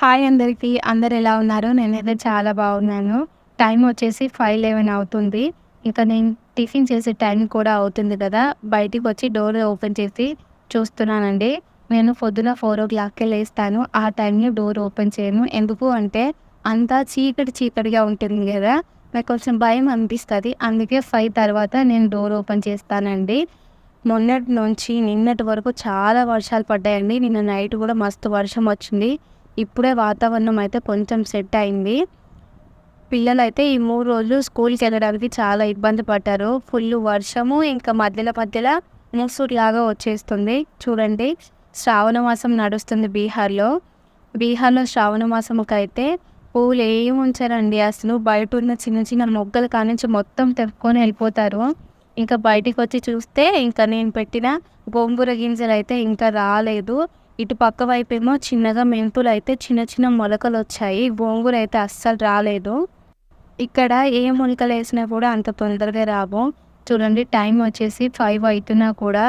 Hi అందరికీ. అందరు ఎలా ఉన్నారు? నేనైతే చాలా బాగున్నాను. టైం వచ్చేసి ఫైవ్ లెవెన్ అవుతుంది. ఇంకా నేను టిఫిన్ చేసే టైం కూడా అవుతుంది కదా. బయటికి వచ్చి డోర్ ఓపెన్ చేసి చూస్తున్నానండి. నేను పొద్దున ఫోర్ ఓ క్లాక్కి లేస్తాను. ఆ టైంలో డోర్ ఓపెన్ చేయను. ఎందుకు అంటే అంతా చీకటి చీకటిగా ఉంటుంది కదా. నాకు కొంచెం భయం అనిపిస్తుంది. అందుకే ఫైవ్ తర్వాత నేను డోర్ ఓపెన్ చేస్తానండి. మొన్నటి నుంచి నిన్నటి వరకు చాలా వర్షాలు పడ్డాయండి. నిన్న నైట్ కూడా మస్తు వర్షం వచ్చింది. ఇప్పుడే వాతావరణం అయితే కొంచెం సెట్ అయింది. పిల్లలు అయితే ఈ మూడు రోజులు స్కూల్కి వెళ్ళడానికి చాలా ఇబ్బంది పడ్డారు. ఫుల్ వర్షము ఇంకా మధ్యలో మధ్యలో ముసురు లాగా వచ్చేస్తుంది. చూడండి శ్రావణ మాసం నడుస్తుంది బీహార్లో. బీహార్లో శ్రావణ మాసముకి అయితే పూలు ఏమి ఉంచారండి? అసలు బయట ఉన్న చిన్న చిన్న మొగ్గలు కానించి మొత్తం తెప్పుకొని వెళ్ళిపోతారు. ఇంకా బయటికి వచ్చి చూస్తే ఇంకా నేను పెట్టిన గోంగూర గింజలు అయితే ఇంకా రాలేదు. ఇటు పక్క వైపేమో ఏమో చిన్నగా మెంతులు అయితే చిన్న చిన్న మొలకలు వచ్చాయి గోంగూర అయితే అస్సలు రాలేదు. ఇక్కడ ఏ మొలకలు వేసినా కూడా అంత తొందరగా రావు. చూడండి టైం వచ్చేసి ఫైవ్ అవుతున్నా కూడా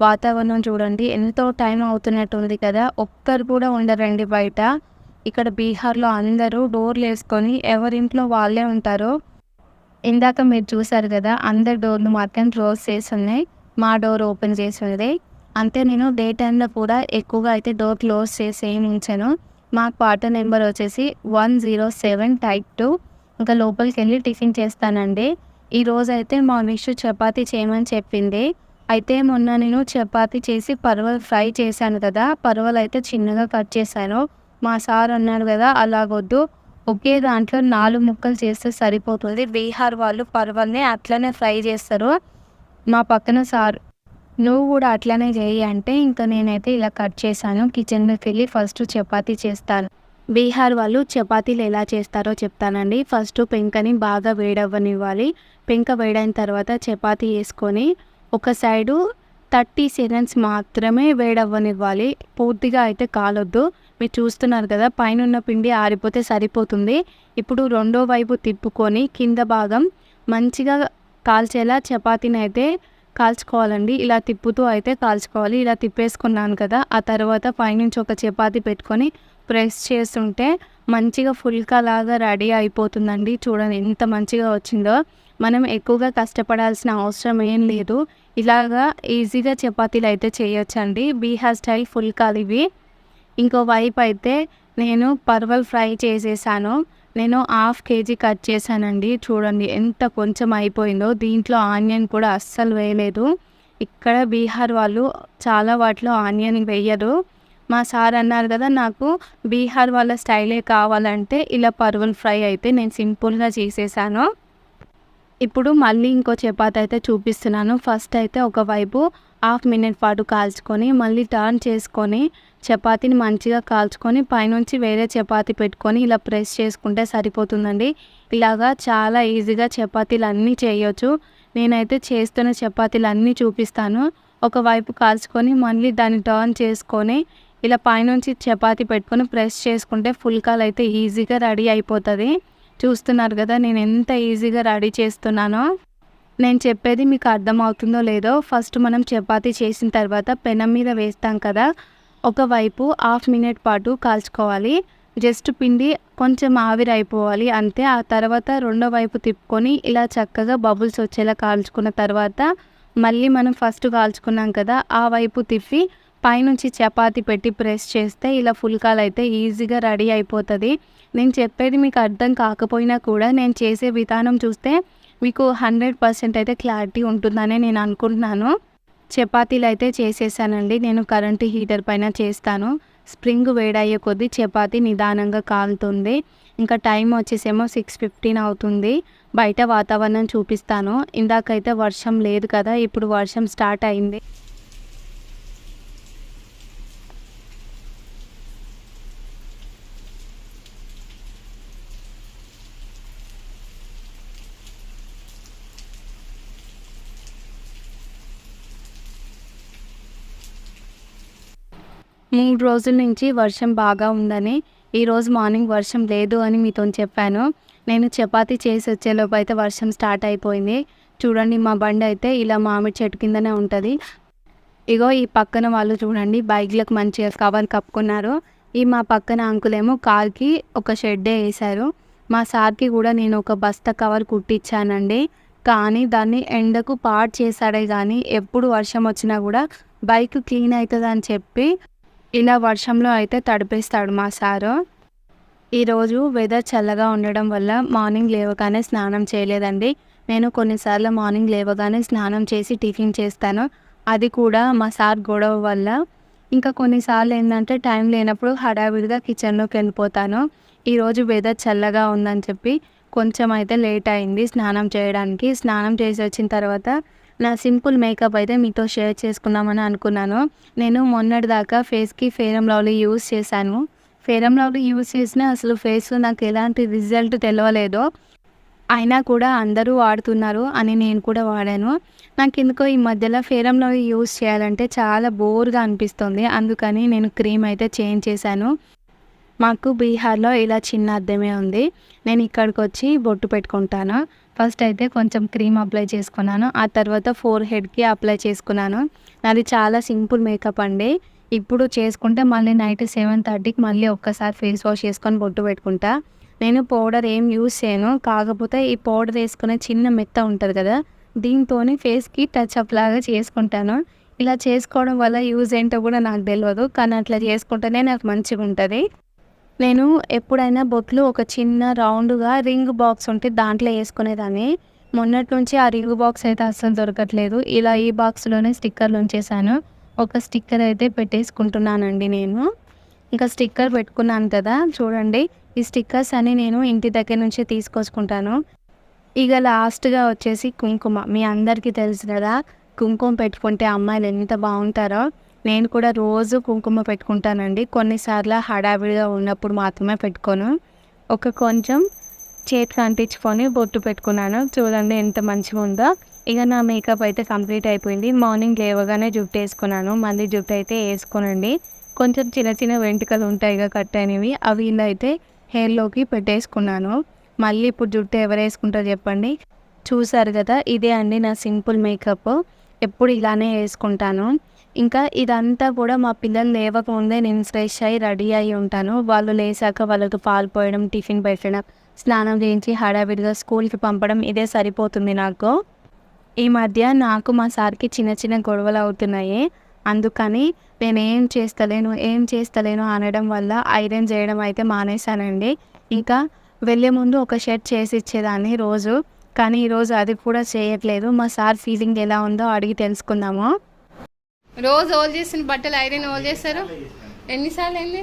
వాతావరణం చూడండి ఎంతో టైం అవుతున్నట్టు ఉంది కదా. ఒక్కరు కూడా ఉండరండి బయట. ఇక్కడ బీహార్లో అందరూ డోర్లు వేసుకొని ఎవరింట్లో వాళ్ళే ఉంటారు. ఇందాక మీరు చూసారు కదా అందరి డోర్లు మాత్రం క్లోజ్ చేసి ఉన్నాయి. మా డోర్ ఓపెన్ చేసి ఉంది. అంతే నేను డే టైంలో కూడా ఎక్కువగా అయితే డోర్ క్లోజ్ చేసి ఏమి ఉంచాను. మా క్వార్టర్ నెంబర్ వచ్చేసి one zero seven type two. ఇంకా లోపలికి వెళ్ళి టిఫిన్ చేస్తానండి. ఈ రోజు అయితే మా విషు చపాతీ చేయమని చెప్పింది. అయితే మొన్న నేను చపాతీ చేసి పర్వల్ ఫ్రై చేశాను కదా పర్వల్ అయితే చిన్నగా కట్ చేశాను. మా సార్ అన్నాడు కదా అలాగొద్దు. ఒకే దాంట్లో నాలుగు ముక్కలు చేస్తే సరిపోతుంది. బీహార్ వాళ్ళు పర్వల్ని అట్లనే ఫ్రై చేస్తారు. మా పక్కన సార్ నువ్వు కూడా అట్లనే చేయి అంటే ఇంకా నేనైతే ఇలా కట్ చేశాను. కిచెన్లోకి వెళ్ళి ఫస్ట్ చపాతీ చేస్తాను. బీహార్ వాళ్ళు చపాతీలు ఎలా చేస్తారో చెప్తానండి. ఫస్ట్ పెంకని బాగా వేడవ్వనివ్వాలి. పెంక వేడైన తర్వాత చపాతీ వేసుకొని ఒక సైడు థర్టీ సెకండ్స్ మాత్రమే వేడవ్వనివ్వాలి. పూర్తిగా అయితే కాలొద్దు. మీరు చూస్తున్నారు కదా పైన ఉన్న పిండి ఆరిపోతే సరిపోతుంది. ఇప్పుడు రెండో వైపు తిప్పుకొని కింద భాగం మంచిగా కాల్చేలా చపాతీని అయితే కాల్చుకోవాలండి. ఇలా తిప్పుతూ అయితే కాల్చుకోవాలి. ఇలా తిప్పేసుకున్నాను కదా ఆ తర్వాత పైనుంచి ఒక చపాతి పెట్టుకొని ప్రెస్ చేస్తుంటే మంచిగా ఫుల్కా లాగా రెడీ అయిపోతుందండి. చూడండి ఎంత మంచిగా వచ్చిందో. మనం ఎక్కువగా కష్టపడాల్సిన అవసరం ఏం లేదు. ఇలాగా ఈజీగా చపాతీలు అయితే చేయొచ్చండి. బీహార్ స్టైల్ ఫుల్కాలు ఇవి. ఇంకో వైపు అయితే నేను పర్వల్ ఫ్రై చేసేసాను. నేను హాఫ్ కేజీ కట్ చేశానండి. చూడండి ఎంత కొంచెం అయిపోయిందో. దీంట్లో ఆనియన్ కూడా అస్సలు వేయలేదు. ఇక్కడ బీహార్ వాళ్ళు చాలా వాటిలో ఆనియన్ వేయరు. మా సార్ అన్నారు కదా నాకు బీహార్ వాళ్ళ స్టైలే కావాలంటే ఇలా పర్వల్ ఫ్రై అయితే నేను సింపుల్గా చేసేసాను. ఇప్పుడు మళ్ళీ ఇంకో చపాతి అయితే చూపిస్తున్నాను. ఫస్ట్ అయితే ఒకవైపు హాఫ్ మినిట్ పాటు కాల్చుకొని మళ్ళీ టర్న్ చేసుకొని చపాతీని మంచిగా కాల్చుకొని పైనుంచి వేరే చపాతీ పెట్టుకొని ఇలా ప్రెస్ చేసుకుంటే సరిపోతుందండి. ఇలాగా చాలా ఈజీగా చపాతీలు అన్నీ చేయొచ్చు. నేనైతే చేస్తున్న చపాతీలు అన్నీ చూపిస్తాను ఒకవైపు కాల్చుకొని మళ్ళీ దాన్ని టర్న్ చేసుకొని ఇలా పైనుంచి చపాతీ పెట్టుకొని ప్రెస్ చేసుకుంటే ఫుల్కాలు అయితే ఈజీగా రెడీ అయిపోతుంది. చూస్తున్నారు కదా నేను ఎంత ఈజీగా రెడీ చేస్తున్నానో. నేను చెప్పేది మీకు అర్థమవుతుందో లేదో ఫస్ట్ మనం చపాతీ చేసిన తర్వాత పెనం మీద వేస్తాం కదా ఒకవైపు హాఫ్ మినిట్ పాటు కాల్చుకోవాలి. జస్ట్ పిండి కొంచెం ఆవిరి అయిపోవాలి అంతే. ఆ తర్వాత రెండో వైపు తిప్పుకొని ఇలా చక్కగా బబుల్స్ వచ్చేలా కాల్చుకున్న తర్వాత మళ్ళీ మనం ఫస్ట్ కాల్చుకున్నాం కదా ఆ వైపు తిప్పి పైనుంచి చపాతి పెట్టి ప్రెస్ చేస్తే ఇలా ఫుల్కాలు అయితే ఈజీగా రెడీ అయిపోతుంది. నేను చెప్పేది మీకు అర్థం కాకపోయినా కూడా నేను చేసే విధానం చూస్తే మీకు హండ్రెడ్ పర్సెంట్ అయితే క్లారిటీ ఉంటుందని నేను అనుకుంటున్నాను. చపాతీలు అయితే చేసేసానండి. నేను కరెంటు హీటర్ పైన చేస్తాను. స్ప్రింగ్ వేడయ్యే కొద్దీ చపాతీ నిదానంగా కాలుతుంది. ఇంకా టైం వచ్చేసేమో సిక్స్ ఫిఫ్టీన్ అవుతుంది. బయట వాతావరణం చూపిస్తాను. ఇందాకైతే వర్షం లేదు కదా ఇప్పుడు వర్షం స్టార్ట్ అయింది. మూడు రోజుల నుంచి వర్షం బాగా ఉందని ఈరోజు మార్నింగ్ వర్షం లేదు అని మీతో చెప్పాను. నేను చపాతి చేసి వచ్చేలోపు అయితే వర్షం స్టార్ట్ అయిపోయింది. చూడండి మా బండి అయితే ఇలా మామిడి చెట్టు కిందనే ఉంటుంది. ఇగో ఈ పక్కన వాళ్ళు చూడండి బైక్లకు మంచిగా కవర్ కప్పుకున్నారు. ఈ మా పక్కన అంకులేమో కార్కి ఒక షెడ్డే వేశారు. మా సార్కి కూడా నేను ఒక బస్తా కవర్ కుట్టించానండి కానీ దాన్ని ఎండకు పాడు చేశాడే కానీ ఎప్పుడు వర్షం వచ్చినా కూడా బైక్ క్లీన్ అవుతుందని చెప్పి ఇలా వర్షంలో అయితే తడిపేస్తాడు మా సారు. ఈరోజు వెదర్ చల్లగా ఉండడం వల్ల మార్నింగ్ లేవగానే స్నానం చేయలేదండి. నేను కొన్నిసార్లు మార్నింగ్ లేవగానే స్నానం చేసి టిఫిన్ చేస్తాను. అది కూడా మా సార్ గొడవ వల్ల. ఇంకా కొన్నిసార్లు ఏంటంటే టైం లేనప్పుడు హడావిడిగా కిచెన్లోకి వెళ్ళిపోతాను. ఈరోజు వెదర్ చల్లగా ఉందని చెప్పి కొంచెం అయితే లేట్ అయింది స్నానం చేయడానికి. స్నానం చేసి వచ్చిన తర్వాత నా సింపుల్ మేకప్ అయితే మీతో షేర్ చేసుకుందామని అనుకున్నాను. నేను మొన్నటి దాకా ఫేస్కి ఫేరం లవ్లీ యూస్ చేశాను. ఫేరం లవ్లీ యూస్ చేసినా అసలు ఫేస్ నాకు ఎలాంటి రిజల్ట్ తెలియలేదు అయినా కూడా అందరూ వాడుతున్నారు అని నేను కూడా వాడాను. నాకు ఎందుకో ఈ మధ్యలో ఫేరం లవ్లీ యూస్ చేయాలంటే చాలా బోర్గా అనిపిస్తుంది. అందుకని నేను క్రీమ్ అయితే చేంజ్ చేశాను. మాకు బీహార్లో ఇలా చిన్న అద్దమే ఉంది. నేను ఇక్కడికి వచ్చి బొట్టు పెట్టుకుంటాను. ఫస్ట్ అయితే కొంచెం క్రీమ్ అప్లై చేసుకున్నాను. ఆ తర్వాత ఫోర్ హెడ్కి అప్లై చేసుకున్నాను. నాది చాలా సింపుల్ మేకప్ అండి. ఇప్పుడు చేసుకుంటే మళ్ళీ నైట్ సెవెన్ థర్టీకి మళ్ళీ ఒక్కసారి ఫేస్ వాష్ చేసుకొని బొట్టు పెట్టుకుంటా. నేను పౌడర్ ఏం యూస్ చేయను. కాకపోతే ఈ పౌడర్ వేసుకునే చిన్న మెత్త ఉంటుంది కదా దీంతో ఫేస్కి టచ్ అప్ లాగా చేసుకుంటాను. ఇలా చేసుకోవడం వల్ల యూజ్ ఏంటో కూడా నాకు తెలియదు కానీ అట్లా చేసుకుంటేనే నాకు మంచిగా ఉంటుంది నేను ఎప్పుడైనా బొట్లు ఒక చిన్న రౌండ్గా రింగ్ బాక్స్ ఉంటే దాంట్లో వేసుకునేదాన్ని. మొన్నటి నుంచి ఆ రింగ్ బాక్స్ అయితే అస్సలు దొరకట్లేదు. ఇలా ఈ బాక్స్లోనే స్టిక్కర్లు ఉంచేసాను ఒక స్టిక్కర్ అయితే పెట్టేసుకుంటున్నానండి నేను. ఇంకా స్టిక్కర్ పెట్టుకున్నాను కదా చూడండి. ఈ స్టిక్కర్స్ అన్ని నేను ఇంటి దగ్గర నుంచి తీసుకొచ్చుకుంటాను. ఇక లాస్ట్గా వచ్చేసి కుంకుమ. మీ అందరికీ తెలుసు కదా కుంకుమ పెట్టుకుంటే అమ్మాయిలు ఎంత బాగుంటారో. నేను కూడా రోజు కుంకుమ పెట్టుకుంటానండి. కొన్నిసార్లు హడావిడిగా ఉన్నప్పుడు మాత్రమే పెట్టుకోను. ఒక కొంచెం చేతికి అంటించుకొని బొట్టు పెట్టుకున్నాను. చూడండి ఎంత మంచిగా ఉందో. ఇక నా మేకప్ అయితే కంప్లీట్ అయిపోయింది. మార్నింగ్ లేవగానే జుట్టు వేసుకున్నాను. మళ్ళీ జుట్టు అయితే వేసుకోనండి. కొంచెం చిన్న చిన్న వెంట్రుకలు ఉంటాయి ఇక కట్ అయినవి. అవి ఇలా అయితే హెయిర్లోకి పెట్టేసుకున్నాను. మళ్ళీ ఇప్పుడు జుట్టు ఎవరు వేసుకుంటారో చెప్పండి. చూసారు కదా ఇదే అండి నా సింపుల్ మేకప్. ఎప్పుడు ఇలానే వేసుకుంటాను. ఇంకా ఇదంతా కూడా మా పిల్లలు లేవకముందే నేను ఫ్రెష్ అయ్యి రెడీ అయి ఉంటాను. వాళ్ళు లేచాక వాళ్ళకి పాలు పోయడం టిఫిన్ పెట్టడం స్నానం చేయించి హడావిడిగా స్కూల్కి పంపడం ఇదే సరిపోతుంది నాకు. ఈ మధ్య నాకు మా సార్కి చిన్న చిన్న గొడవలు అవుతున్నాయి. అందుకని నేను ఏం చేస్తలేను ఏం చేస్తలేను అనడం వల్ల ఐరన్ చేయడం అయితే మానేశానండి. ఇంకా వెళ్ళే ముందు ఒక షర్ట్ చేసి ఇచ్చేదాన్ని రోజు. కానీ ఈరోజు అది కూడా చేయట్లేదు. మా సార్ ఫీలింగ్ ఎలా ఉందో అడిగి తెలుసుకుందాము. రోజు ఓల్ చేసిన బట్టలు ఐరన్ ఓల్ చేస్తారు? ఎన్నిసార్లు అయింది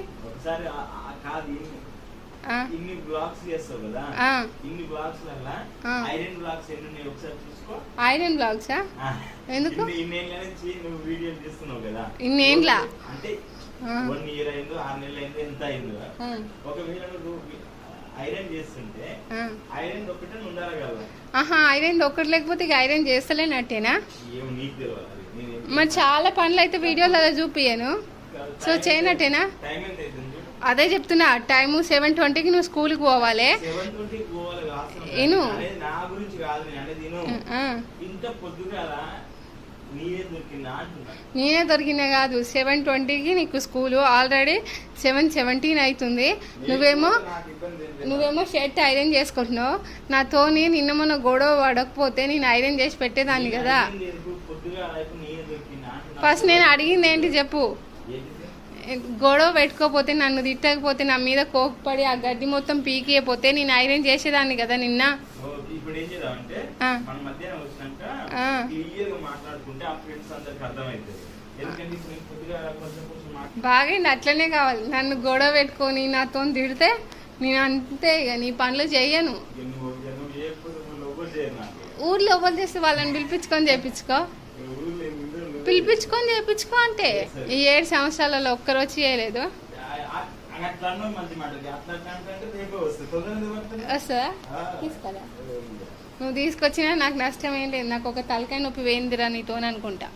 ఇన్ని- బ్లాక్స్ చేస్తావు కదా? ఇన్ని బ్లాక్స్. ఐరన్ బ్లాక్స్ ఎన్ని ఉన్నాయి ఒకసారి చూసుకో. ఐరన్ బ్లాగ్సా ఆ. ఎందుకు? ఇన్ని ఇన్నేళ్ళ నుంచి నువ్వు వీడియోలు చేస్తున్నావు కదా? ఇన్నేండ్ల? అంటే ఆ. వన్ ఇయర్ అయిందో ఆరు నెలలు అయిందో ఎంత అయిందో? ఆ, ఒకవేళ నువ్వు ఐరన్ చేస్తుంటే ఆ. ఐరన్ ఒకటే ఉండాలి కదా? ఆహా ఐరన్ ఒక్కటి లేకపోతే ఇక ఐరన్ చేస్తలేనట్టేనా? ఏం నీకు మరి చాలా పనులు అయితే వీడియోలలో చూపించాను సో చేయనట్టేనా? అదే చెప్తున్నా టైము సెవెన్ ట్వంటీకి నువ్వు స్కూల్కి పోవాలి. సెవెన్ నేను నేనే దొరికినా కాదు సెవెన్ ట్వంటీకి నీకు స్కూలు. ఆల్రెడీ సెవెన్ సెవెంటీన్ అవుతుంది నువ్వేమో నువ్వేమో షర్ట్ ఐరన్ చేసుకుంటున్నావు. నాతోని నిన్న మొన్న గొడవ పడకపోతే నేను ఐరన్ చేసి పెట్టేదాన్ని కదా. ఫస్ట్ నేను అడిగింది ఏంటి చెప్పు? గొడవ పెట్టుకోపోతే నన్ను తిట్టకపోతే నా మీద కోపపడి ఆ గడ్డి మొత్తం పీకియపోతే నేను ఐరన్ చేసేదాన్ని కదా నిన్న ఓ, ఇప్పుడు ఏం చేద్దామంటే ఆ. మన మధ్యాహ్నం వచ్చినాక ఆ. క్లియర్గా మాట్లాడుకుంటే ఆ ఫ్రెండ్స్ అందరికి అర్థమవుతుంది ఎందుకంటే ఇప్పుడు నేను పొద్దుగా కొంచెం కొంచెం మాట్లాడు బాగా అట్లనే కావాలి నన్ను గొడవ పెట్టుకొని నాతో తిడితే నేను అంతే ఇక నీ పనులు చెయ్యను ఊర్లో ఎవరు చేస్తే వాళ్ళని పిలిపించుకొని నువ్వు- పిలిపించుకొని చేపించుకో అంటే. ఈ ఏడు సంవత్సరాలలో ఒక్కరోజు చేయలేదు. వస్తుంది తీసుకురా నువ్వు తీసుకొచ్చినా నాకు నష్టం ఏం లేదు. నాకు ఒక తలకాయ నొప్పి వేయిందిరా నీతో అనుకుంటా?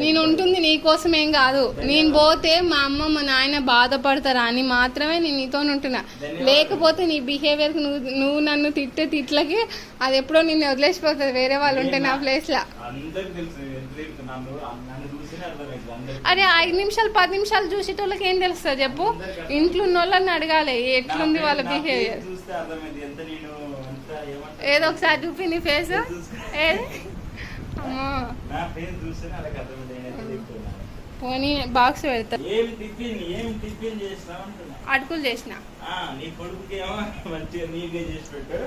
నేను ఉంటుంది నీ కోసం ఏం కాదు. నేను పోతే మా అమ్మ మా నాయన బాధపడతారా అని మాత్రమే నేను నీతో ఉంటున్నా. లేకపోతే నీ బిహేవియర్కి నువ్వు నువ్వు నన్ను తిట్టే తిట్లకి అది ఎప్పుడో నిన్ను వదిలేసిపోతుంది. వేరే వాళ్ళు ఉంటే నా ప్లేస్లో అరే ఐదు నిమిషాలు పది నిమిషాలు చూసేటోళ్ళకి ఏం తెలుస్తుంది చెప్పు? ఇంట్లో ఉన్న వాళ్ళని అడగాలి ఎట్లుంది వాళ్ళ బిహేవియర్ ఏదో ఒకసారి చూపి నీ ఫేస్ పోనీ బాక్స్ పెడతా. అటుకులు చేసిన. ఆ, నీ కొడుకుకి ఏమో మంచిగా నీట్గా చేసి పెట్టు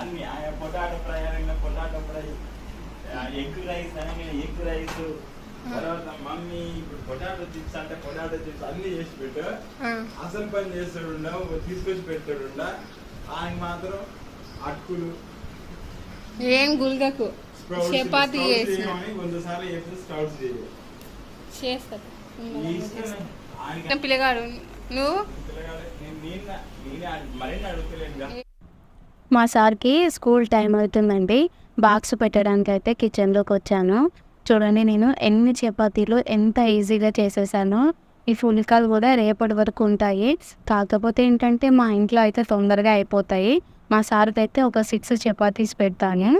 అన్ని ఆయన పొటాటో ఫ్రై అనగా పొటాటో ఫ్రై ఎగ్ రైస్ అనగా ఎగ్ రైస్ తర్వాత మమ్మీ ఇప్పుడు పొటాటో చిప్స్ అంటే పొటాటో చిప్స్ అన్ని చేసి పెట్టు. అసలు పని చేస్తాడు తీసుకొచ్చి పెడతాడు ఆయన మాత్రం అటుకులు ఏం గుల్గకు. చపాతి స్ప్రౌట్స్ చేయాలి చేస్తా. ఆయనకి చిన్న పిల్లగాడు. నువ్వు? మా సార్కి స్కూల్ టైం అవుతుందండి. బాక్స్ పెట్టడానికి అయితే కిచెన్లోకి వచ్చాను. చూడండి నేను ఎన్ని చపాతీలు ఎంత ఈజీగా చేసేసాను. ఈ ఫుల్కాలు కూడా రేపటి వరకు ఉంటాయి. కాకపోతే ఏంటంటే మా ఇంట్లో అయితే తొందరగా అయిపోతాయి. మా సార్కి అయితే ఒక సిక్స్ చపాతీస్ పెడతాను.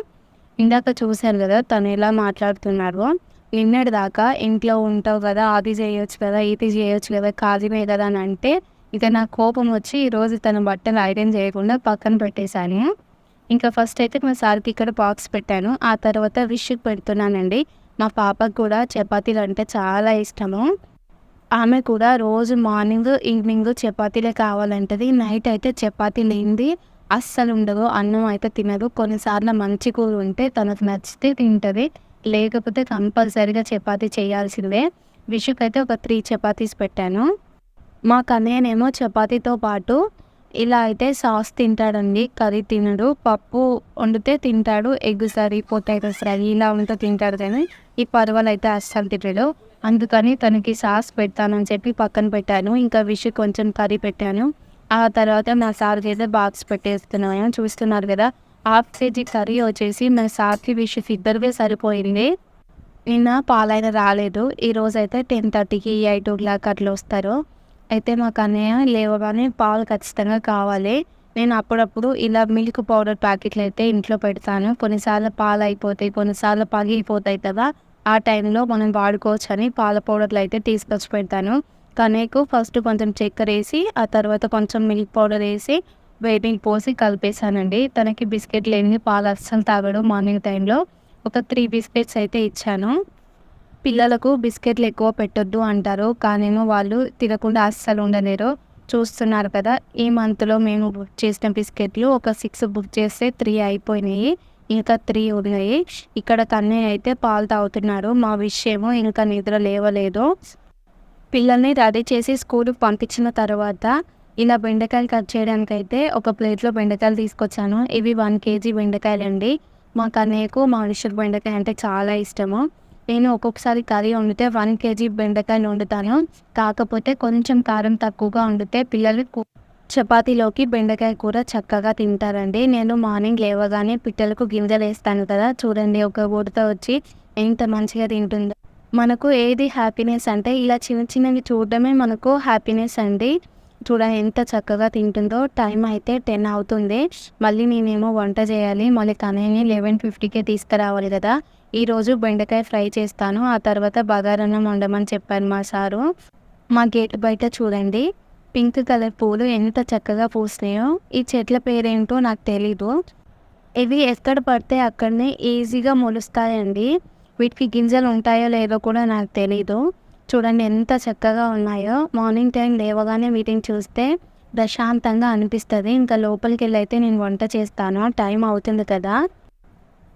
ఇందాక చూశాను కదా తను ఎలా మాట్లాడుతున్నారు. నిన్నటి దాకా ఇంట్లో ఉంటావు కదా అది చేయొచ్చు కదా ఇది చేయొచ్చు కదా ఖాళీనే కదా అని అంటే ఇక నా కోపం వచ్చి ఈరోజు తన బట్టలు ఐరన్ చేయకుండా పక్కన పెట్టేశాను. ఇంకా ఫస్ట్ అయితే మా సార్కి ఇక్కడ బాక్స్ పెట్టాను. ఆ తర్వాత విష్కి పెడుతున్నానండి. మా పాపకు కూడా చపాతీలు అంటే చాలా ఇష్టము. ఆమె కూడా రోజు మార్నింగ్ ఈవినింగ్ చపాతీలే కావాలంటది. నైట్ అయితే చపాతీ లేనిది అస్సలు ఉండదు అన్నం అయితే తినదు. కొన్నిసార్లు మంచి కూర ఉంటే తనకు నచ్చితే తింటుంది. లేకపోతే కంపల్సరీగా చపాతీ చేయాల్సిందే. విషుకి అయితే ఒక త్రీ చపాతీస్ పెట్టాను. మా కన్నయ్యనేమో చపాతీతో పాటు ఇలా అయితే సాస్ తింటాడండి. కర్రీ తినడు. పప్పు వండితే తింటాడు. ఎగ్ సరి పొటాటో ఫ్రై ఇలా ఉంటే తింటాడు కానీ ఈ పర్వాలు అయితే అస్సలు తింటాడు అందుకని తనకి సాస్ పెడతానని చెప్పి పక్కన పెట్టాను. ఇంకా విష్ కొంచెం కర్రీ పెట్టాను. ఆ తర్వాత నా సార్కి అయితే బాక్స్ పెట్టేస్తున్నాను. చూస్తున్నారు కదా హాఫ్ కేజీ కర్రీ వచ్చేసి నా సార్కి విష్ ఇద్దరివే సరిపోయింది. నిన్న పాలైన రాలేదు. ఈరోజు అయితే టెన్ థర్టీకి ఎయిట్ ఓ క్లాక్ అట్లా వస్తారు. అయితే మాకు అన్నయ్య లేవగానే పాలు ఖచ్చితంగా కావాలి. నేను అప్పుడప్పుడు ఇలా మిల్క్ పౌడర్ ప్యాకెట్లు అయితే ఇంట్లో పెడతాను. కొన్నిసార్లు పాలు అయిపోతాయి కొన్నిసార్లు పగిలిపోతాయి కదా ఆ టైంలో మనం వాడుకోవచ్చు అని పాల పౌడర్లు అయితే తీసుకొచ్చి పెడతాను. కనేకు ఫస్ట్ కొంచెం చక్కెర వేసి ఆ తర్వాత కొంచెం మిల్క్ పౌడర్ వేసి వేడి పోసి కలిపేశానండి. తనకి బిస్కెట్ లేని పాలు అస్సలు తాగడం మార్నింగ్ టైంలో. ఒక త్రీ బిస్కెట్స్ అయితే ఇచ్చాను. పిల్లలకు బిస్కెట్లు ఎక్కువ పెట్టొద్దు అంటారు. కానేమో వాళ్ళు తినకుండా అస్సలు ఉండలేరు. చూస్తున్నారు కదా ఈ మంత్లో మేము బుక్ చేసిన బిస్కెట్లు ఒక సిక్స్ బుక్ చేస్తే త్రీ అయిపోయినాయి. ఇంకా త్రీ ఉన్నాయి. ఇక్కడ కన్నయ్య అయితే పాలు తాగుతున్నారు. మా విషయము ఇంకా నిద్ర లేవలేదు. పిల్లల్ని రెడీ చేసి స్కూల్కి పంపించిన తర్వాత ఇలా బెండకాయలు కట్ చేయడానికి అయితే ఒక ప్లేట్లో బెండకాయలు తీసుకొచ్చాను. ఇవి వన్ కేజీ బెండకాయలు అండి మా కన్నయ్యకు మా మనుషులు బెండకాయ అంటే చాలా ఇష్టము. నేను ఒక్కొక్కసారి కర్రీ వండితే వన్ కేజీ బెండకాయలు వండుతాను కాకపోతే కొంచెం కారం తక్కువగా వండితే పిల్లలు చపాతీలోకి బెండకాయ కూర చక్కగా తింటారండి. నేను మార్నింగ్ లేవగానే పిట్టలకు గింజలు వేస్తాను కదా. చూడండి ఒక ఉడత వచ్చి ఎంత మంచిగా తింటుందో. మనకు ఏది హ్యాపీనెస్ అంటే ఇలా చిన్న చిన్నవి చూడడమే మనకు హ్యాపీనెస్ అండి. చూడండి ఎంత చక్కగా తింటుందో. టైం అయితే టెన్ అవుతుంది. మళ్ళీ నేనేమో వంట చేయాలి. మళ్ళీ కనీని లెవెన్ ఫిఫ్టీకే తీసుకురావాలి కదా. ఈరోజు బెండకాయ ఫ్రై చేస్తాను. ఆ తర్వాత బగారన్నం వండమని చెప్పారు మా సారు. మా గేట్ బయట చూడండి. పింక్ కలర్ పూలు ఎంత చక్కగా పూసినాయో. ఈ చెట్ల పేరేంటో నాకు తెలీదు. ఇవి ఎక్కడ పడితే అక్కడనే ఈజీగా మొలుస్తాయండి. వీటికి గింజలు ఉంటాయో లేదో కూడా నాకు తెలీదు. చూడండి ఎంత చక్కగా ఉన్నాయో. మార్నింగ్ టైం లేవగానే వీటిని చూస్తే ప్రశాంతంగా అనిపిస్తుంది. ఇంకా లోపలికి వెళ్ళి అయితే నేను వంట చేస్తాను. టైం అవుతుంది కదా.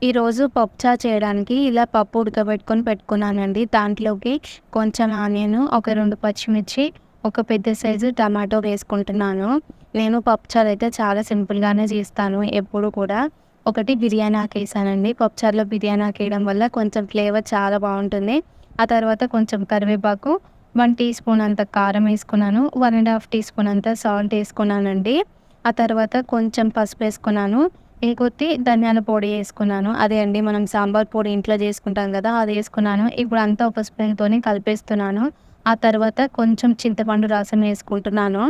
ఈరోజు పప్పుచా చేయడానికి ఇలా పప్పు ఉడకబెట్టుకొని పెట్టుకున్నానండి. దాంట్లోకి కొంచెం ఆనియన్ ఒక రెండు పచ్చిమిర్చి ఒక పెద్ద సైజు టమాటో వేసుకుంటున్నాను. నేను పప్పుచారు అయితే చాలా సింపుల్గానే చేస్తాను ఎప్పుడు కూడా. ఒకటి బిర్యానీ ఆకేసానండి. వేసానండి పప్పుచారులో బిర్యానీ ఆకేయడం వల్ల కొంచెం ఫ్లేవర్ చాలా బాగుంటుంది. ఆ తర్వాత కొంచెం కరివేపాకు వన్ టీ స్పూన్ అంత కారం వేసుకున్నాను one and half tea spoon అంత సాల్ట్ వేసుకున్నానండి. ఆ తర్వాత కొంచెం పసుపు వేసుకున్నాను. ఇంకొద్ది ధనియాల పొడి వేసుకున్నాను. అదే అండి మనం సాంబార్ పొడి ఇంట్లో చేసుకుంటాం కదా అది వేసుకున్నాను. ఇప్పుడు అంతా ఒక స్పూన్తోని కలిపేస్తున్నాను. ఆ తర్వాత కొంచెం చింతపండు రసం వేసుకుంటున్నాను.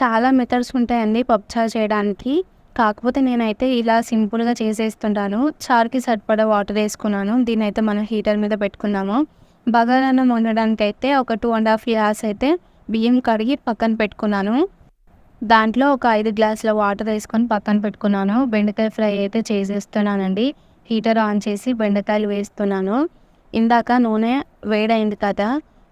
చాలా మెథడ్స్ ఉంటాయండి పప్పుచారు చేయడానికి. కాకపోతే నేనైతే ఇలా సింపుల్గా చేసేస్తుంటాను. చారుకి సరిపడా వాటర్ వేసుకున్నాను. దీని అయితే మనం హీటర్ మీద పెట్టుకున్నాము బగారాన్నం అయితే ఒక టూ అండ్ హాఫ్ ఇయర్స్ అయితే బియ్యం కడిగి పక్కన పెట్టుకున్నాను. దాంట్లో ఒక ఐదు గ్లాసుల వాటర్ వేసుకొని పక్కన పెట్టుకున్నాను. బెండకాయ ఫ్రై అయితే చేసేస్తున్నానండి. హీటర్ ఆన్ చేసి బెండకాయలు వేస్తున్నాను. ఇందాక నూనె వేడైంది కదా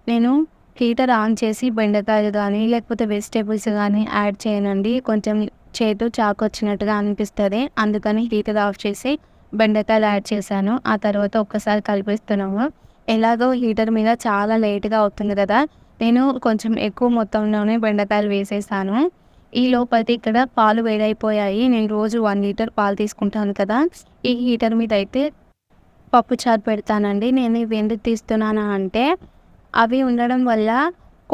నేను హీటర్ ఆన్ చేసి బెండకాయలు కానీ లేకపోతే వెజిటేబుల్స్ కానీ యాడ్ చేయనండి. కొంచెం చేతు చాకు వచ్చినట్టుగా అనిపిస్తుంది. అందుకని హీటర్ ఆఫ్ చేసి బెండకాయలు యాడ్ చేశాను. ఆ తర్వాత ఒక్కసారి కలిపిస్తున్నాము. ఎలాగో హీటర్ మీద చాలా లేట్గా అవుతుంది కదా నేను కొంచెం ఎక్కువ మొత్తంలోనే బెండకాయలు వేసేసాను. ఈ లోపైతే ఇక్కడ పాలు వేడైపోయాయి. నేను రోజు వన్ లీటర్ పాలు తీసుకుంటాను కదా. ఈ హీటర్ మీద అయితే పప్పు చారు పెడతానండి. నేను ఇవి ఎందుకు తీస్తున్నాను అంటే అవి ఉండడం వల్ల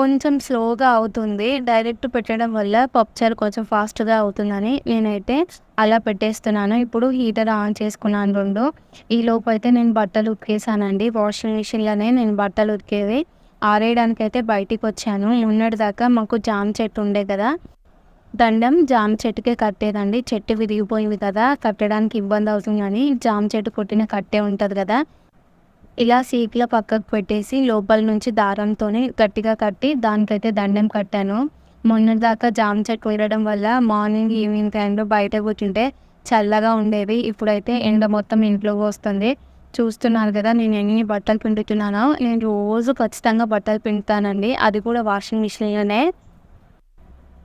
కొంచెం స్లోగా అవుతుంది. డైరెక్ట్ పెట్టడం వల్ల పప్పుచారు కొంచెం ఫాస్ట్గా అవుతుందని నేనైతే అలా పెట్టేస్తున్నాను. ఇప్పుడు హీటర్ ఆన్ చేసుకున్నాను రెండు. ఈ లోపు అయితే నేను బట్టలు ఉతికేసానండి వాషింగ్ మిషన్లోనే నేను బట్టలు ఉతికేవి. ఆరేయడానికి అయితే బయటికి వచ్చాను. ఉన్నటి దాకా మాకు జామ చెట్టు ఉండే కదా. దండం జామ చెట్టుకే కట్టేదండి. చెట్టు విరిగిపోయింది కదా కట్టడానికి ఇబ్బంది అవుతుంది అని జామ చెట్టు కొట్టిన కట్టే ఉంటుంది కదా. ఇలా సీక్ల పక్కకు పెట్టేసి లోపల నుంచి దారంతోనే గట్టిగా కట్టి దానికైతే దండం కట్టాను. మొన్నటిదాకా జామ చెట్టు విరడం వల్ల మార్నింగ్ ఈవినింగ్ టైంలో బయట కూర్చుంటే చల్లగా ఉండేది. ఇప్పుడైతే ఎండ మొత్తం ఇంట్లోకి వస్తుంది చూస్తున్నారు కదా నేను ఎన్ని బట్టలు పిండుతున్నానో. నేను రోజు ఖచ్చితంగా బట్టలు పిండుతానండి. అది కూడా వాషింగ్ మిషన్లోనే.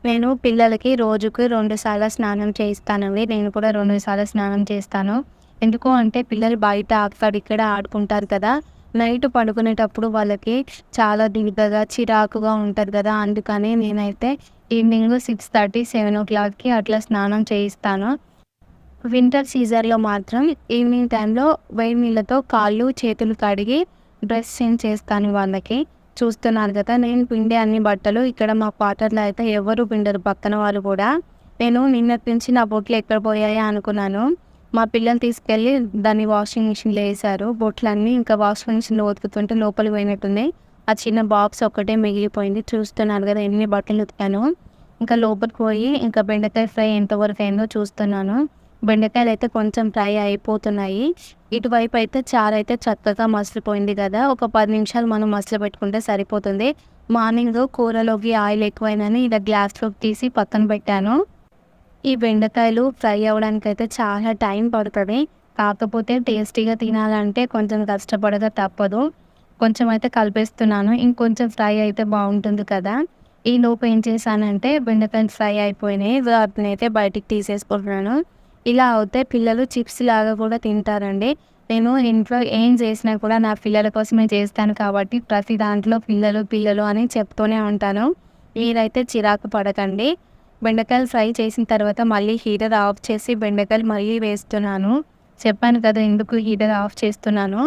నేను పిల్లలకి రోజుకు రెండు సార్లు స్నానం చేయిస్తానండి. నేను కూడా రెండు సార్లు స్నానం చేస్తాను. ఎందుకు అంటే పిల్లలు బయట అక్కడ ఇక్కడ ఆడుకుంటారు కదా. నైట్ పడుకునేటప్పుడు వాళ్ళకి చాలా దిగుదగా చిరాకుగా ఉంటుంది కదా. అందుకని నేనైతే ఈవినింగ్ సిక్స్ థర్టీ సెవెన్ ఓ క్లాక్కి అట్లా స్నానం చేయిస్తాను. వింటర్ సీజన్లో మాత్రం ఈవినింగ్ టైంలో వేడి నీళ్ళతో కాళ్ళు చేతులు కడిగి డ్రెస్ చేంజ్ చేస్తాను వాళ్ళకి. చూస్తున్నారు కదా. నేను పిండే అన్ని బట్టలు. ఇక్కడ మా క్వార్టర్లో అయితే ఎవరు పిండరు. పక్కన వాళ్ళు కూడా. నేను నిన్నటి నుంచి నా బొట్లు ఎక్కడ పోయాయా అనుకున్నాను. మా పిల్లలు తీసుకెళ్ళి దాన్ని వాషింగ్ మిషన్లో వేసారు బొట్లన్నీ ఇంకా వాషింగ్ మిషన్లో ఉతుకుతుంటే లోపలికి పోయినట్టుంది ఆ చిన్న బాక్స్ ఒక్కటే మిగిలిపోయింది. చూస్తున్నాను కదా ఎన్ని బట్టలు ఉతికాను. ఇంకా లోపలికి పోయి ఇంకా బెండకాయ ఫ్రై ఎంతవరకు అయిందో చూస్తున్నాను. బెండకాయలు అయితే కొంచెం ఫ్రై అయిపోతున్నాయి. ఇటువైపు అయితే చారు అయితే చక్కగా మసిలిపోయింది కదా. ఒక పది నిమిషాలు మనం మసలు పెట్టుకుంటే సరిపోతుంది. మార్నింగ్ కూరలోకి ఆయిల్ ఎక్కువైందని ఇలా గ్లాస్లోకి తీసి పక్కన పెట్టాను. ఈ బెండకాయలు ఫ్రై అవ్వడానికి అయితే చాలా టైం పడుతుంది. కాకపోతే టేస్టీగా తినాలంటే కొంచెం కష్టపడగా తప్పదు. కొంచెం అయితే కలిపేస్తున్నాను. ఇంకొంచెం ఫ్రై అయితే బాగుంటుంది కదా. ఈ లోపు ఏం చేశానంటే బెండకాయలు ఫ్రై అయిపోయినాయి. వాటిని అయితే బయటికి తీసేసుకుంటున్నాను. ఇలా అవుతే పిల్లలు చిప్స్ లాగా కూడా తింటారండి. నేను ఇంట్లో ఏం చేసినా కూడా నా పిల్లల కోసమే చేస్తాను కాబట్టి ప్రతి దాంట్లో పిల్లలు పిల్లలు అని చెప్తూనే ఉంటాను. మీరైతే చిరాకు పడకండి. బెండకాయలు ఫ్రై చేసిన తర్వాత మళ్ళీ హీటర్ ఆఫ్ చేసి బెండకాయలు మళ్ళీ వేస్తున్నాను. చెప్పాను కదా ఎందుకు హీటర్ ఆఫ్ చేస్తున్నాను?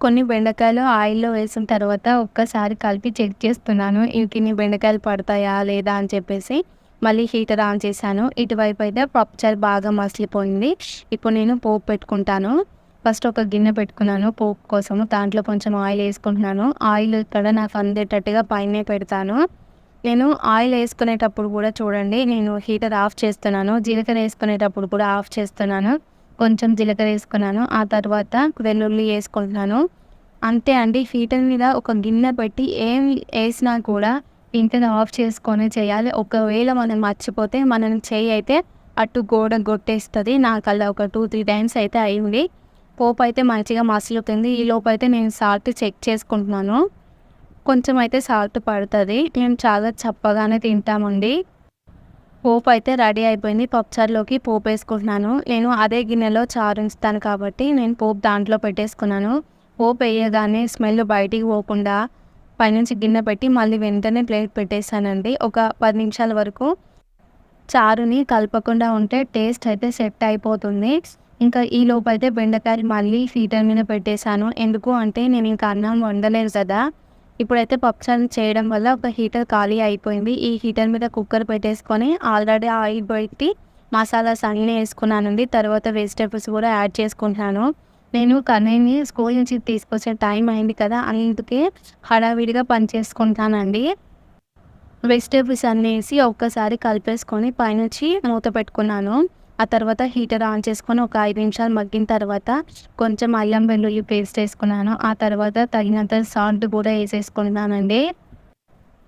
కొన్ని బెండకాయలు ఆయిల్లో వేసిన తర్వాత ఒక్కసారి కలిపి చెక్ చేస్తున్నాను. ఇవి ఇన్ని బెండకాయలు పడతాయా లేదా అని చెప్పేసి. మళ్ళీ హీటర్ ఆన్ చేశాను. ఇటువైపు అయితే పప్పుచారు బాగా మసిలిపోయింది. ఇప్పుడు నేను పోపు పెట్టుకుంటాను. ఫస్ట్ ఒక గిన్నె పెట్టుకున్నాను పోపు కోసము. దాంట్లో కొంచెం ఆయిల్ వేసుకుంటున్నాను. ఆయిల్ ఇక్కడ నాకు అందేటట్టుగా పైనే పెడతాను. నేను ఆయిల్ వేసుకునేటప్పుడు కూడా చూడండి నేను హీటర్ ఆఫ్ చేస్తున్నాను. జీలకర్ర వేసుకునేటప్పుడు కూడా ఆఫ్ చేస్తున్నాను. కొంచెం జీలకర్ర వేసుకున్నాను. ఆ తర్వాత వెల్లుల్లి వేసుకుంటున్నాను. అంతే అండి. హీటర్ మీద ఒక గిన్నె పెట్టి ఏం వేసినా కూడా ఇంటిని ఆఫ్ చేసుకొని చేయాలి. ఒకవేళ మనం మర్చిపోతే మనం చేయి అయితే అటు గోడ కొట్టేస్తుంది నాకు అలా ఒక టూ త్రీ టైమ్స్ అయితే అయింది. పోపు అయితే మంచిగా మసులుతుంది. ఈ లోపు అయితే నేను సాల్ట్ చెక్ చేసుకుంటున్నాను. కొంచెం అయితే సాల్ట్ పడుతుంది. మేము చాలా చప్పగానే తింటామండి. పోపు అయితే రెడీ అయిపోయింది. పప్పుచారులోకి పోపు వేసుకుంటున్నాను. నేను అదే గిన్నెలో చారు ఉంచుతాను కాబట్టి నేను పోపు దాంట్లో పెట్టేసుకున్నాను. పోపు వేయగానే స్మెల్ బయటికి పోకుండా పైనుంచి గిన్నె పెట్టి మళ్ళీ వెంటనే ప్లేట్ పెట్టేసానండి ఒక పది నిమిషాల వరకు చారుని కలపకుండా ఉంటే టేస్ట్ అయితే సెట్ అయిపోతుంది. ఇంకా ఈ లోపు అయితే బెండకాయలు మళ్ళీ హీటర్ మీద పెట్టేశాను. ఎందుకు అంటే నేను ఇంకా అన్నం వండలేదు కదా. ఇప్పుడైతే పప్పుచారు చేయడం వల్ల ఒక హీటర్ ఖాళీ అయిపోయింది. ఈ హీటర్ మీద కుక్కర్ పెట్టేసుకొని ఆల్రెడీ ఆయిల్ పెట్టి మసాలాస్ అన్నీ వేసుకున్నానండి. తర్వాత వెజిటేబుల్స్ కూడా యాడ్ చేసుకుంటున్నాను. నేను కన్నయ్యని స్కూల్ నుంచి తీసుకొచ్చే టైం అయింది కదా అందుకే హడావిడిగా పని చేసుకుంటానండి. వెజిటేబుల్స్ అన్నీ వేసి ఒక్కసారి కలిపేసుకొని పైనుంచి మూత పెట్టుకున్నాను. ఆ తర్వాత హీటర్ ఆన్ చేసుకొని ఒక ఐదు నిమిషాలు మగ్గిన తర్వాత కొంచెం అల్లం వెల్లుల్లి పేస్ట్ వేసుకున్నాను. ఆ తర్వాత తగినంత సాల్ట్ కూడా వేసేసుకున్నానండి.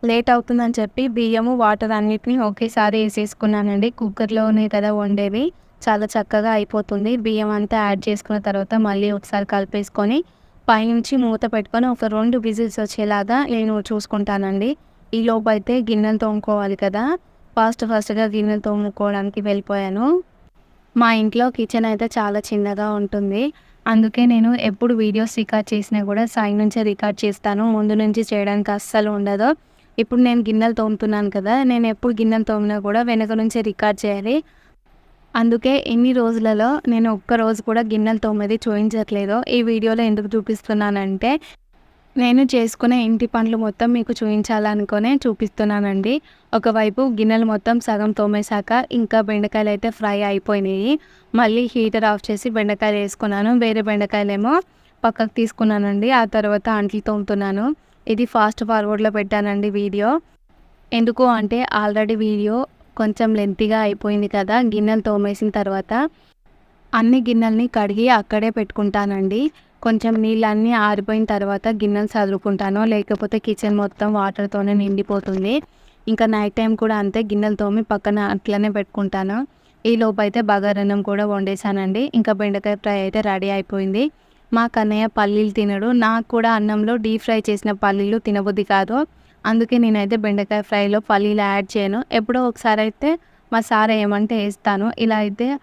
లేట్ అవుతుందని చెప్పి బియ్యము వాటర్ అన్నిటిని ఒకేసారి వేసేసుకున్నానండి. కుక్కర్లోనే కదా వండేవి. చాలా చక్కగా అయిపోతుంది. బియ్యం అంతా యాడ్ చేసుకున్న తర్వాత మళ్ళీ ఒకసారి కలిపేసుకొని పైనుంచి మూత పెట్టుకొని ఒక రెండు విజిల్స్ వచ్చేలాగా నేను చూసుకుంటానండి. ఈ లోపు అయితే గిన్నెలు తోముకోవాలి కదా. ఫాస్ట్ ఫాస్ట్గా గిన్నెలు తోముకోవడానికి వెళ్ళిపోయాను. మా ఇంట్లో కిచెన్ అయితే చాలా చిన్నగా ఉంటుంది. అందుకే నేను ఎప్పుడు వీడియోస్ రికార్డ్ చేసినా కూడా సైడ్ నుంచే రికార్డ్ చేస్తాను. ముందు నుంచి చేయడానికి అస్సలు ఉండదు. ఇప్పుడు నేను గిన్నెలు తోముతున్నాను కదా. నేను ఎప్పుడు గిన్నెలు తోమినా కూడా వెనక నుంచే రికార్డ్ చేయాలి. అందుకే ఎన్ని రోజులలో నేను ఒక్క రోజు కూడా గిన్నెలు తోమేది చూపించట్లేదు ఈ వీడియోలో ఎందుకు చూపిస్తున్నానంటే నేను చేసుకునే ఇంటి పనులు మొత్తం మీకు చూపించాలనుకునే చూపిస్తున్నానండి. ఒకవైపు గిన్నెలు మొత్తం సగం తోమేశాక ఇంకా బెండకాయలు అయితే ఫ్రై అయిపోయినాయి. మళ్ళీ హీటర్ ఆఫ్ చేసి బెండకాయలు వేసుకున్నాను. వేరే బెండకాయలేమో పక్కకు తీసుకున్నానండి. ఆ తర్వాత అంట్లు తోముతున్నాను. ఇది ఫాస్ట్ ఫార్వర్డ్లో పెట్టానండి వీడియో. ఎందుకు అంటే ఆల్రెడీ వీడియో కొంచెం లెంతీగా అయిపోయింది కదా గిన్నెలు తోమేసిన తర్వాత అన్ని గిన్నెల్ని కడిగి అక్కడే పెట్టుకుంటానండి. కొంచెం నీళ్ళన్నీ ఆరిపోయిన తర్వాత గిన్నెలు చదువుకుంటాను లేకపోతే కిచెన్ మొత్తం వాటర్తోనే నిండిపోతుంది. ఇంకా నైట్ టైం కూడా అంతే గిన్నెలు తోమి పక్కన అట్లనే పెట్టుకుంటాను. ఈ లోపు అయితే బగారన్నం కూడా వండేసానండి ఇంకా బెండకాయ ఫ్రై అయితే రెడీ అయిపోయింది. మా కన్నయ్య పల్లీలు తినడు. నాకు కూడా అన్నంలో డీప్ ఫ్రై చేసిన పల్లీలు తినబుద్ధి కాదు. అందుకే నేనైతే బెండకాయ ఫ్రైలో పల్లీలు యాడ్ చేయను. ఎప్పుడో ఒకసారి అయితే మా సార్ ఏమంటే వేస్తాను. ఇలా అయితే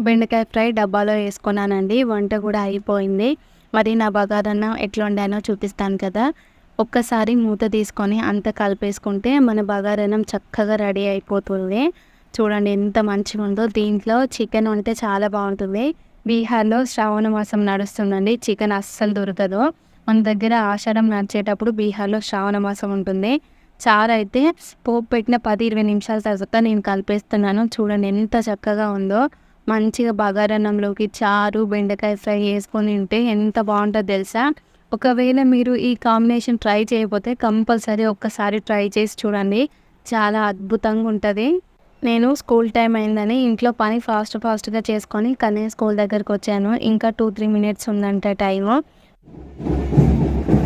బెండకాయ ఫ్రై డబ్బాలో వేసుకున్నానండి. వంట కూడా అయిపోయింది. మరి నా బగారన్నం ఎట్లా వండానో చూపిస్తాను కదా. ఒక్కసారి మూత తీసుకొని అంత కలిపేసుకుంటే మన బగారన్నం చక్కగా రెడీ అయిపోతుంది. చూడండి ఎంత మంచిగా ఉందో. దీంట్లో చికెన్ వండితే చాలా బాగుంటుంది. బీహార్లో శ్రావణ మాసం నడుస్తుందండి. చికెన్ అస్సలు దొరకదు. మన దగ్గర ఆషాఢం నడిచేటప్పుడు బీహార్లో శ్రావణ మాసం ఉంటుంది. చారు అయితే పోపు పెట్టిన పది ఇరవై నిమిషాల తర్వాత నేను కలిపేస్తున్నాను. చూడండి ఎంత చక్కగా ఉందో. మంచిగా బగారన్నంలోకి చారు బెండకాయ ఫ్రై వేసుకొని తింటే ఎంత బాగుంటుందో తెలుసా? ఒకవేళ మీరు ఈ కాంబినేషన్ ట్రై చేయకపోతే కంపల్సరీ ఒక్కసారి ట్రై చేసి చూడండి. చాలా అద్భుతంగా ఉంటుంది. నేను స్కూల్ టైం అయిందని ఇంట్లో పని ఫాస్ట్ ఫాస్ట్గా చేసుకొని కానీ స్కూల్ దగ్గరకు వచ్చాను. ఇంకా టూ త్రీ మినిట్స్ ఉందంట టైము. よし!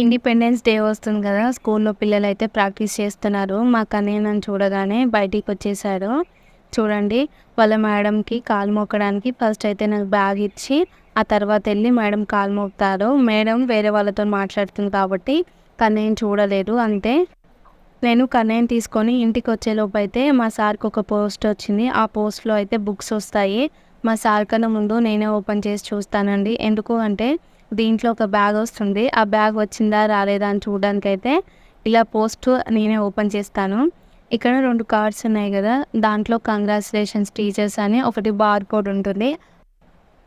ఇండిపెండెన్స్ డే వస్తుంది కదా స్కూల్లో పిల్లలు అయితే ప్రాక్టీస్ చేస్తున్నారు. మా కన్నయ్య నన్ను చూడగానే బయటికి వచ్చేసారు చూడండి వాళ్ళ మేడంకి కాలు మోకడానికి ఫస్ట్ అయితే నాకు బ్యాగ్ ఇచ్చి ఆ తర్వాత వెళ్ళి మేడం కాలు మోపుతారు. మేడం వేరే వాళ్ళతో మాట్లాడుతుంది కాబట్టి కన్నయ్యని చూడలేదు. అంతే నేను కన్నయ్యని తీసుకొని ఇంటికి వచ్చేలోపు అయితే మా సార్కి ఒక పోస్ట్ వచ్చింది. ఆ పోస్ట్లో అయితే బుక్స్ వస్తాయి. మా సార్ కన్నా ముందు నేనే ఓపెన్ చేసి చూస్తానండి. ఎందుకు అంటే దీంట్లో ఒక బ్యాగ్ వస్తుంది. ఆ బ్యాగ్ వచ్చిందా రాలేదా అని చూడడానికి అయితే ఇలా పోస్ట్ నేనే ఓపెన్ చేస్తాను. ఇక్కడ రెండు కార్డ్స్ ఉన్నాయి కదా. దాంట్లో కంగ్రాచులేషన్స్ టీచర్స్ అని ఒకటి బార్ కోడ్ ఉంటుంది.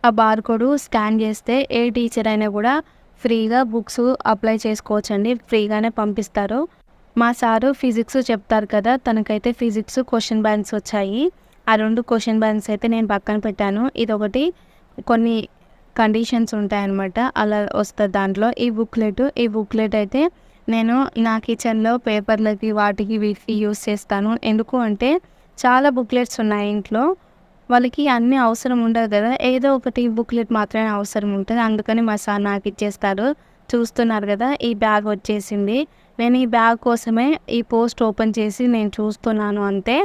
ఆ బార్ కోడ్ స్కాన్ చేస్తే ఏ టీచర్ అయినా కూడా ఫ్రీగా బుక్స్ అప్లై చేసుకోవచ్చండి. ఫ్రీగానే పంపిస్తారు. మా సారు ఫిజిక్స్ చెప్తారు కదా. తనకైతే ఫిజిక్స్ క్వశ్చన్ బ్యాంక్స్ వచ్చాయి. ఆ రెండు క్వశ్చన్ బ్యాంక్స్ అయితే నేను పక్కన పెట్టాను. ఇది ఒకటి కొన్ని కండిషన్స్ ఉంటాయన్నమాట. అలా వస్తుంది దాంట్లో ఈ బుక్లెట్ ఈ బుక్లెట్ అయితే నేను నా కిచెన్లో పేపర్లకి వాటికి వీటికి యూస్ చేస్తాను. ఎందుకు అంటే చాలా బుక్లెట్స్ ఉన్నాయి ఇంట్లో. వాళ్ళకి అన్నీ అవసరం ఉండదు కదా. ఏదో ఒకటి బుక్లెట్ మాత్రమే అవసరం ఉంటుంది. అందుకని మా సార్ నాకు ఇచ్చేస్తారు. చూస్తున్నారు కదా ఈ బ్యాగ్ వచ్చేసింది. నేను ఈ బ్యాగ్ కోసమే ఈ పోస్ట్ ఓపెన్ చేసి నేను చూస్తున్నాను అంతే.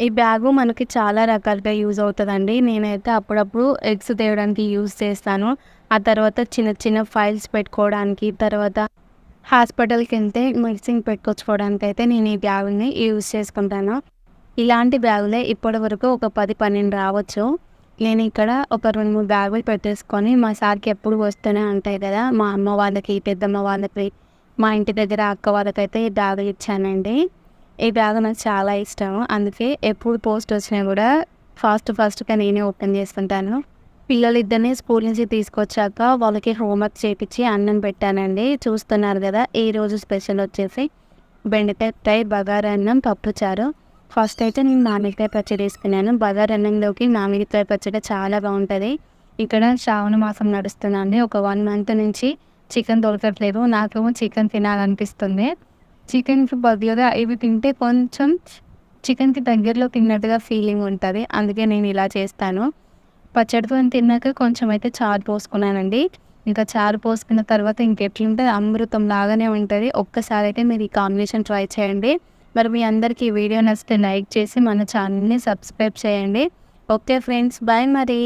ఈ బ్యాగు మనకి చాలా రకాలుగా యూజ్ అవుతుందండి. నేనైతే అప్పుడప్పుడు ఎగ్స్ తేయడానికి యూజ్ చేస్తాను. ఆ తర్వాత చిన్న చిన్న ఫైల్స్ పెట్టుకోవడానికి తర్వాత హాస్పిటల్కి వెళ్తే మెడిసిన్ పెట్టుకొచ్చుకోవడానికి అయితే నేను ఈ బ్యాగుని యూజ్ చేసుకుంటాను. ఇలాంటి బ్యాగులే ఇప్పటి వరకు ఒక పది పన్నెండు రావచ్చు. నేను ఇక్కడ ఒక రెండు మూడు బ్యాగులు పెట్టేసుకొని మా సార్కి ఎప్పుడు వస్తూనే ఉంటాయి కదా. మా అమ్మ వాళ్ళకి పెద్దమ్మ వాళ్ళకి మా ఇంటి దగ్గర అక్క వాళ్ళకైతే ఈ బ్యాగులు ఇచ్చానండి. ఈ బ్యాగ్ నాకు చాలా ఇష్టం. అందుకే ఎప్పుడు పోస్ట్ వచ్చినా కూడా ఫాస్ట్ ఫాస్ట్గా నేనే ఓపెన్ చేసుకుంటాను. పిల్లలు ఇద్దరిని స్కూల్ నుంచి తీసుకొచ్చాక వాళ్ళకి హోంవర్క్ చేపించి అన్నం పెట్టానండి. చూస్తున్నారు కదా ఈ రోజు స్పెషల్ వచ్చేసి బెండకాయ ఫ్రై బగారా అన్నం పప్పు చారు. ఫస్ట్ అయితే నేను మామిడికాయ పచ్చడి వేసుకున్నాను. బగారా అన్నంలోకి మామిడికాయ పచ్చడి చాలా బాగుంటుంది. ఇక్కడ శ్రావణ మాసం నడుస్తుందండి. ఒక వన్ మంత్ నుంచి చికెన్ దొరకట్లేదు. నాకు చికెన్ తినాలనిపిస్తుంది. చికెన్కి బదులుగా ఇవి తింటే కొంచెం చికెన్కి దగ్గరలో తిన్నట్టుగా ఫీలింగ్ ఉంటుంది. అందుకే నేను ఇలా చేస్తాను. పచ్చడితో తిన్నాక కొంచెం అయితే చారు పోసుకున్నానండి. ఇంకా చారు పోసుకున్న తర్వాత ఇంకెట్లుంటే అమృతం లాగానే ఉంటుంది. ఒక్కసారి అయితే మీరు ఈ కాంబినేషన్ ట్రై చేయండి. మరి మీ అందరికీ ఈ వీడియో నచ్చితే లైక్ చేసి మన ఛానల్ని సబ్స్క్రైబ్ చేయండి. ఓకే ఫ్రెండ్స్ బాయ్ మరి.